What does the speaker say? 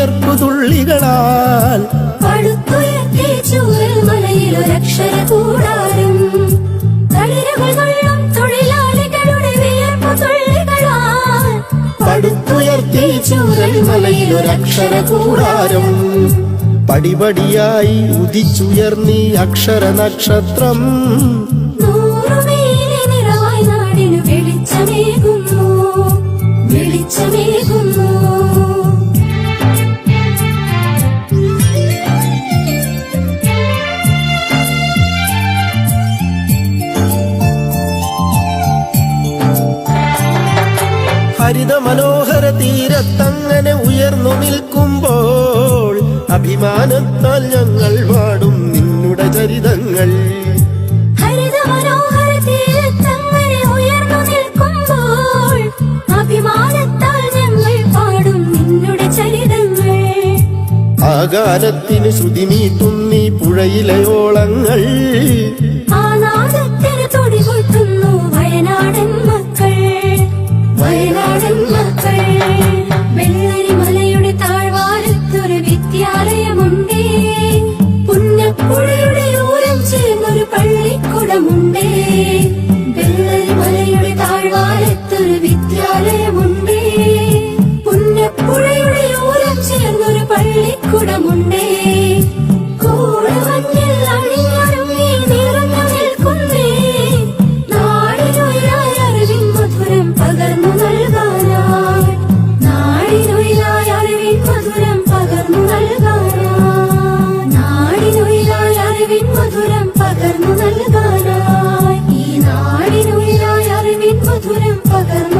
വിയർപ്പു തുള്ളികളാൽ പടുത്തുയർത്തി ചൂരൽ മലയിലൊരക്ഷര കൂടാരം തളിരുകൾ കൊള്ളും തൊഴിലാളികളുടെ വിയർപ്പു തുള്ളികളാൽ പടുത്തുയർത്തി ചൂരൽ മലയിലൊരക്ഷര കൂടാരം പടിപടിയായി ഉദിച്ചുയർന്നീ അക്ഷര നക്ഷത്രം നൂറുമേലെ നിറവായി നാടിനു വെളിച്ചമേകുന്നു. വെളിച്ചമേകുന്നു. ഹരിത മനോഹര തീരത്തങ്ങനെ ഉയർന്നു നിൽക്കുമ്പോൾ അഭിമാനത്താൽ ഞങ്ങൾ പാടും നിന്നുടെ ചരിതങ്ങൾ. ആകാലത്തിന് ശ്രുതിമീട്ടുന്നീ പുഴയിലെ ഓളങ്ങൾ. പകർന്നു നൽകാനായി ഈ നാടിനുള്ളിലായി അറിവിൻ മധുരം പകർന്നു